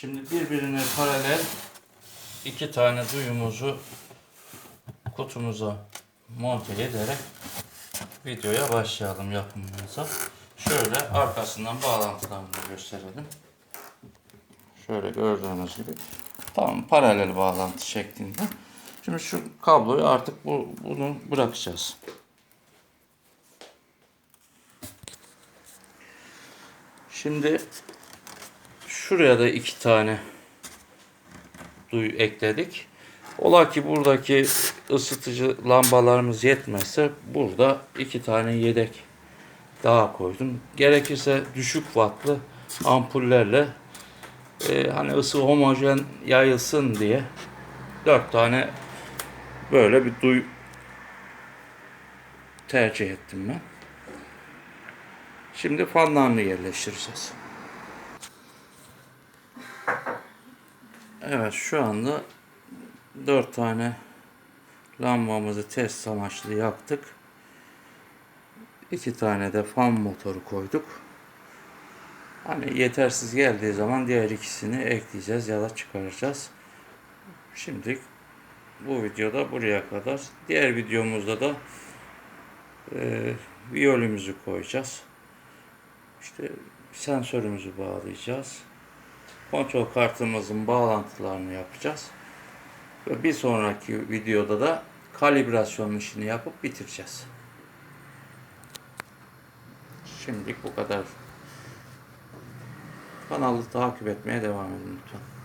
Şimdi birbirine paralel iki tane duyumuzu kutumuza monte ederek videoya başlayalım yapımımıza. Şöyle arkasından bağlantılarını gösterelim. Şöyle gördüğünüz gibi tam paralel bağlantı şeklinde. Şimdi şu kabloyu artık bu, bunu bırakacağız. Şimdi şuraya da iki tane duyu ekledik. Ola ki buradaki ısıtıcı lambalarımız yetmezse burada iki tane yedek daha koydum. Gerekirse düşük wattlı ampullerle e, hani ısı homojen yayılsın diye dört tane böyle bir duy tercih ettim ben. Şimdi fanlarını yerleştireceğiz. Evet şu anda dört tane lambamızı test amaçlı yaktık. İki tane de fan motoru koyduk. Hani yetersiz geldiği zaman diğer ikisini ekleyeceğiz ya da çıkaracağız. Şimdi bu videoda buraya kadar. Diğer videomuzda da e, viyolümüzü koyacağız. İşte sensörümüzü bağlayacağız. Kontrol kartımızın bağlantılarını yapacağız. Ve bir sonraki videoda da kalibrasyon işini yapıp bitireceğiz. Şimdilik bu kadar. Kanalı takip etmeye devam edin lütfen.